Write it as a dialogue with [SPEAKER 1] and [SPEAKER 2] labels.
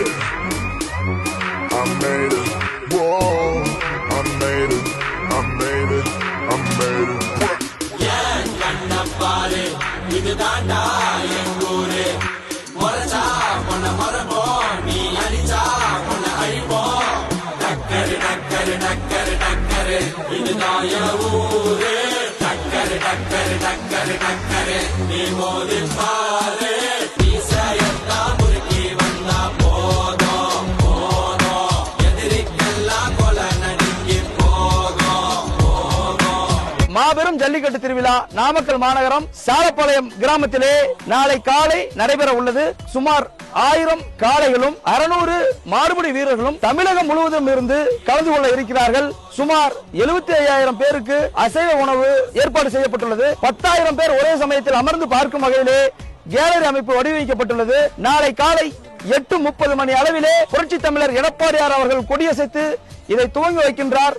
[SPEAKER 1] I made it. Whoa. I made it. I made it. I made it.
[SPEAKER 2] ஏன் கண்ண பாரு இதுதாண்டா என் ஊரு முறைச்சா உன்னை மறப்போம் நீ அழிச்சா உன்னை அழிப்போம் டக்கரு டக்கரு டக்கரு டக்கரு இதுதான் என் ஊரு டக்கரு டக்கரு டக்கரு டக்கரு நீ மோதிப்பா
[SPEAKER 3] மாபெரும் ஜல்லிக்கட்டு திருவிழா நாமக்கல் மாநகரம் சாலப்பாளையம் கிராமத்திலே நாளை காலை நடைபெற உள்ளது. சுமார் ஆயிரம் காளைகளும் அறுநூறு மாறுபடி வீரர்களும் தமிழகம் முழுவதும் இருந்து கலந்து கொள்ள இருக்கிறார்கள். சுமார் எழுபத்தி ஐயாயிரம் பேருக்கு அசைவ உணவு ஏற்பாடு செய்யப்பட்டுள்ளது. பத்தாயிரம் பேர் ஒரே சமயத்தில் அமர்ந்து பார்க்கும் வகையிலே கேலரி அமைப்பு வடிவமைக்கப்பட்டுள்ளது. நாளை காலை எட்டு முப்பது மணி அளவிலே புரட்சி தமிழர் எடப்பாடியார் அவர்கள் கொடியசைத்து இதை துவங்கி வைக்கின்றார்.